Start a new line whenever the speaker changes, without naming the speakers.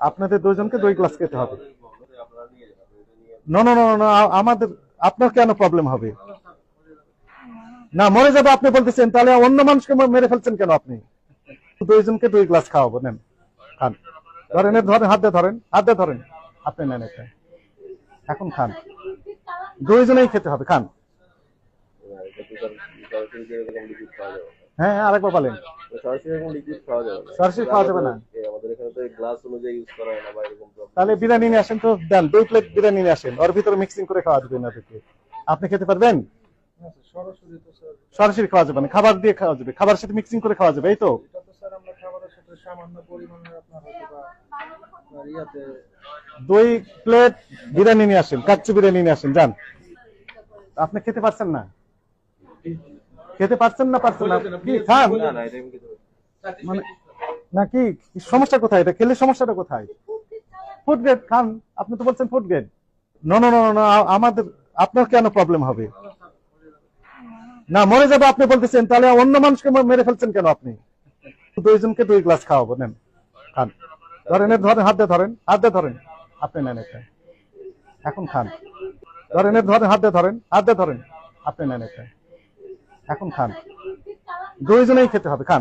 আপনাদের দুজনকে দুই গ্লাস খেতে হবে। না না না না আমাদের, আপনার কেন প্রবলেম হবে? না, মরে যাবে, আপনি বলতেছেন, তাহলে অন্য মানুষকে মেরে ফেলছেন কেন আপনি? দুইজনকে দুই গ্লাস খাওয়াবো, নেন, খান। ধরেন ধরেন, হাত দিয়ে ধরেন, হাত দিয়ে ধরেন। আপনি নেন এটা। এখন খান। দুইজনেই খেতে হবে, খান। হ্যাঁ হ্যাঁ আরেকবার বলেন।
সরাসরি খাওয়া যাবে না।
তাহলে বিরিয়ানি নিয়ে আসেন তো, দেন, দুই প্লেট বিরিয়ানি নিয়ে আসেন। ওর ভিতরে মিক্সিং করে খাওয়া দেবেন আপনাকে আপনি খেতে পারবেন?
সরাসরি
খাওয়া যাবে না, খাবার দিয়ে খাওয়া যাবে খাবারের সাথে মিক্সিং করে খাওয়া যাবে, এই তো? দুই প্লেট বিরিয়ানি নিয়ে আসেন, কাচ্চি বিরিয়ানি নিয়ে আসেন, যান। আপনি খেতে পারছেন না? খেতে পারছেন না পারছেন না? কি খান মানে না কি? কি সমস্যা কোথায়? এটা খেলে সমস্যাটা কোথায়? ফুড গ্রেড খান আপনি তো বলছেন ফুড গ্রেড না না না না আমাদের আপনার কেন প্রবলেম হবে? না মরে যাবে আপনি বলতেছেন। তাহলে অন্য মানুষকে মেরে ফেলছেন কেন আপনি? দুইজনকে দুই গ্লাস খাওয়াবো নেন। খান। ধরেন এর ধরেন হাত দিয়ে ধরেন হাত দিয়ে ধরেন। আপনি নেন এটা। এখন খান। ধরেন এর ধরেন হাত দিয়ে ধরেন হাত দিয়ে ধরেন। আপনি নেন এটা। এখন খান। দুইজনেই খেতে হবে খান।